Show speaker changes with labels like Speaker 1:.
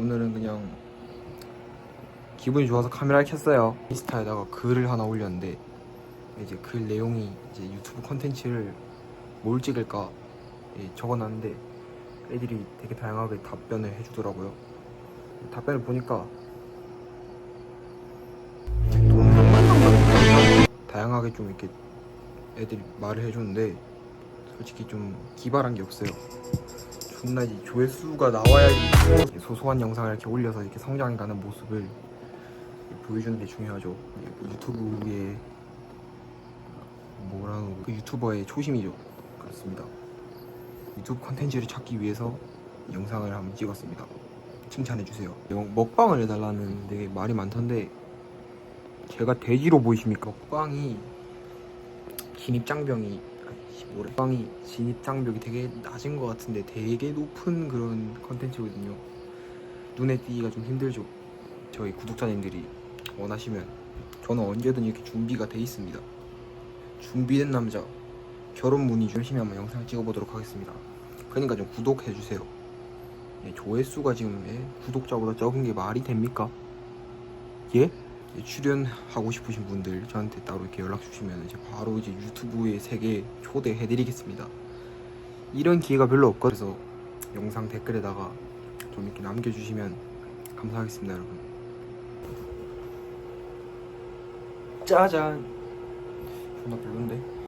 Speaker 1: 오늘은 그냥 기분이 좋아서 카메라를 켰어요. 인스타에다가 글을 하나 올렸는데 이제 글 내용이 이제 유튜브 컨텐츠를 뭘 찍을까 예, 적어놨는데 애들이 되게 다양하게 답변을 해주더라고요. 답변을 보니까 다양하게 좀 이렇게 애들이 말을 해줬는데 솔직히 좀 기발한 게 없어요. 존나 이 조회수가 나와야지 소소한 영상을 이렇게 올려서 이렇게 성장해가는 모습을 보여주는 게 중요하죠. 유튜브의 뭐라는 그 유튜버의 초심이죠. 그렇습니다. 유튜브 컨텐츠를 찾기 위해서 영상을 한번 찍었습니다. 칭찬해 주세요. 먹방을 해달라는 되게 말이 많던데 제가 돼지로 보이십니까? 먹방이 진입장벽이 아이씨, 뭐래? 먹방이 진입 장벽이 되게 낮은 것 같은데 되게 높은 그런 컨텐츠거든요. 눈에 띄기가 좀 힘들죠. 저희 구독자님들이 원하시면 저는 언제든 이렇게 준비가 돼 있습니다. 준비된 남자 결혼 문의 열심히 한번 영상 찍어보도록 하겠습니다. 그러니까 좀 구독해 주세요. 예, 조회수가 지금 예, 구독자보다 적은 게 말이 됩니까? 예? 예, 출연하고 싶으신 분들 저한테 따로 이렇게 연락 주시면 이제 바로 이제 유튜브의 세계에 초대해 드리겠습니다. 이런 기회가 별로 없거든요. 그래서 영상 댓글에다가 좀 이렇게 남겨주시면 감사하겠습니다, 여러분. 짜잔. 존나 별론데?